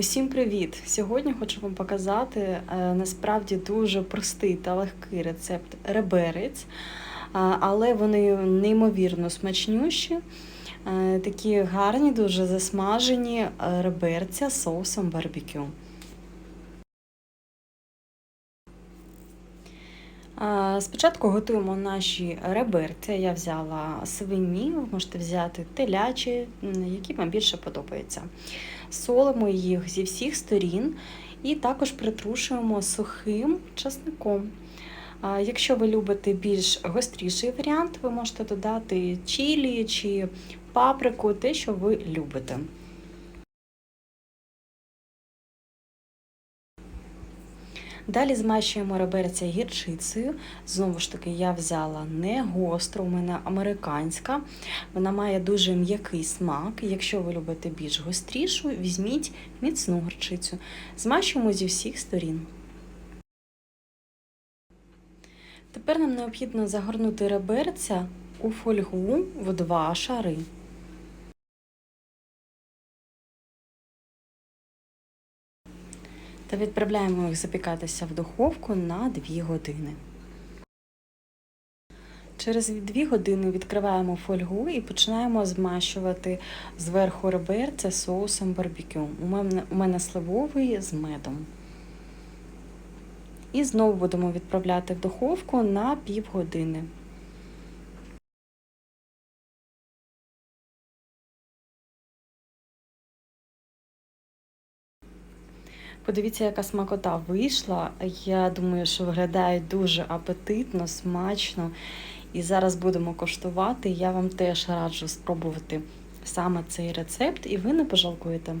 Усім привіт! Сьогодні хочу вам показати е, насправді дуже простий та легкий рецепт реберець, але вони неймовірно смачнющі, е, такі гарні, дуже засмажені е, реберця з соусом барбекю. Спочатку готуємо наші реберця. Я взяла свині, ви можете взяти телячі, які вам більше подобаються. Солимо їх зі всіх сторін і також притрушуємо сухим часником. Якщо ви любите більш гостріший варіант, ви можете додати чілі чи паприку, те, що ви любите. Далі змащуємо реберця гірчицею. Знову ж таки, я взяла не гостру, у мене американська. Вона має дуже м'який смак. Якщо ви любите більш гострішу, візьміть міцну горчицю. Змащуємо зі всіх сторін. Тепер нам необхідно загорнути реберця у фольгу в два шари. Та відправляємо їх запікатися в духовку на 2 години. Через 2 години відкриваємо фольгу і починаємо змащувати зверху реберця соусом барбекю. У мене, у мене сливовий з медом. І знову будемо відправляти в духовку на півгодини. Подивіться, яка смакота вийшла. Я думаю, що виглядає дуже апетитно, смачно. І зараз будемо коштувати. Я вам теж раджу спробувати саме цей рецепт, і ви не пожалкуєте.